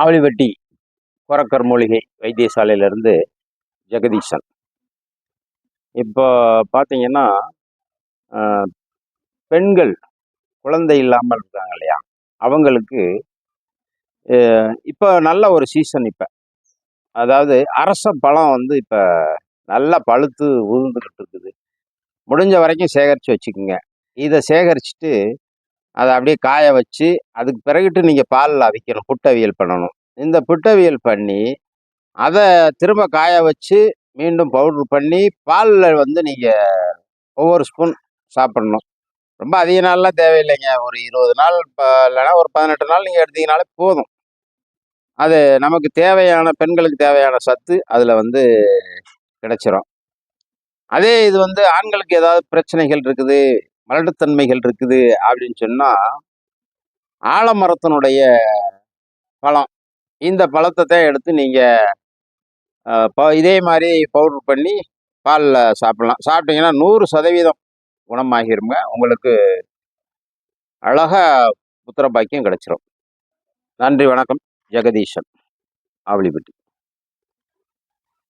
ஆவலிவட்டி கொரக்கர் மூலிகை வைத்தியசாலையிலேருந்து ஜெகதீசன். இப்போ பார்த்தீங்கன்னா பெண்கள் குழந்தை இல்லாமல் இருக்காங்க இல்லையா? அவங்களுக்கு இப்போ நல்ல ஒரு சீசன் இப்போ. அதாவது அரச பழம் வந்து இப்போ நல்லா பழுத்து உதிர்ந்துக்கிட்டு இருக்குது. முடிஞ்ச வரைக்கும் சேகரித்து வச்சுக்கோங்க. இதை சேகரிச்சுட்டு அதை அப்படியே காய வச்சு அதுக்கு பிறகுட்டு நீங்கள் பாலில் அவிக்கணும் புட்டவியல் பண்ணணும். இந்த புட்டவியல் பண்ணி அதை திரும்ப காய வச்சு மீண்டும் பவுட்ரு பண்ணி பாலில் வந்து நீங்கள் ஒவ்வொரு ஸ்பூன் சாப்பிடணும். ரொம்ப அதிக நாள்லாம் தேவையில்லைங்க. ஒரு இருபது நாள் இப்போ இல்லைன்னா ஒரு பதினெட்டு நாள் நீங்கள் எடுத்தீங்கனாலே போதும். அது நமக்கு தேவையான பெண்களுக்கு தேவையான சத்து அதில் வந்து கிடைச்சிரும். அதே இது வந்து ஆண்களுக்கு ஏதாவது பிரச்சனைகள் இருக்குது மலட்டுத்தன்மைகள் இருக்குது அப்படின்னு சொன்னால் ஆலமரத்தினுடைய பழம். இந்த பழத்தை தான் எடுத்து நீங்கள் இதே மாதிரி பவுடர் பண்ணி பாலில் சாப்பிடலாம். சாப்பிட்டீங்கன்னா நூறு சதவீதம் குணமாகிருங்க. உங்களுக்கு அழகாக புத்திர பாக்கியம் கிடச்சிரும். நன்றி வணக்கம். ஜெகதீஷன் ஆவலிப்பட்டி